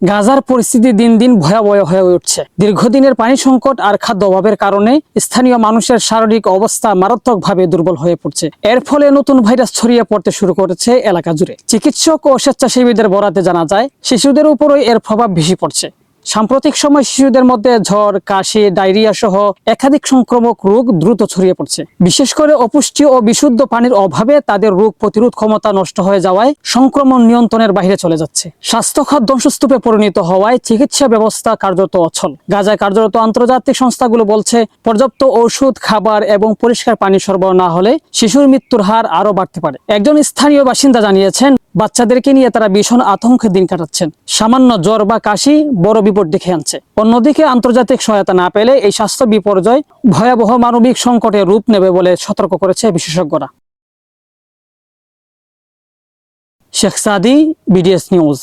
গাজার পরিস্থিতি দিন দিন ভয়াবহ হয়ে উঠছে। দীর্ঘদিনের পানি সংকট আর খাদ্য অভাবের কারণে স্থানীয় মানুষের শারীরিক অবস্থা মারাত্মকভাবে দুর্বল হয়ে পড়ছে। এর ফলে নতুন ভাইরাস ছড়িয়ে পড়তে শুরু করেছে এলাকা জুড়ে। চিকিৎসক ও স্বেচ্ছাসেবীদের বরাতে জানা যায়, শিশুদের উপরই এর প্রভাব বেশি পড়ছে। সাম্প্রতিক সময় শিশুদের মধ্যে ঝড়, কাশি, ডায়রিয়া সহ একাধিক সংক্রমক রোগ দ্রুত ছড়িয়ে পড়ছে। বিশেষ করে অপুষ্টি ও বিশুদ্ধ পানির অভাবে তাদের রোগ প্রতিরোধ ক্ষমতা নষ্ট হয়ে যাওয়ায় সংক্রমণ নিয়ন্ত্রণের বাইরে চলে যাচ্ছে। স্বাস্থ্য খাত ধ্বংসস্তূপে পরিণত হওয়ায় চিকিৎসা ব্যবস্থা কার্যত অচল। গাজায় কার্যরত আন্তর্জাতিক সংস্থাগুলো বলছে, পর্যাপ্ত ঔষধ, খাবার এবং পরিষ্কার পানি সরবরাহ না হলে শিশুর মৃত্যুর হার আরও বাড়তে পারে। একজন স্থানীয় বাসিন্দা জানিয়েছেন বাচ্চাদেরকে নিয়ে তারা ভীষণ আতঙ্কে দিন কাটাচ্ছেন। সামান্য জ্বর বা কাশি বড় বিপদ দেখে আনছে। অন্যদিকে আন্তর্জাতিক সহায়তা না পেলে এই স্বাস্থ্য বিপর্যয় ভয়াবহ মানবিক সংকটে রূপ নেবে বলে সতর্ক করেছে বিশেষজ্ঞরা। Sheikh Sadi, BDS news.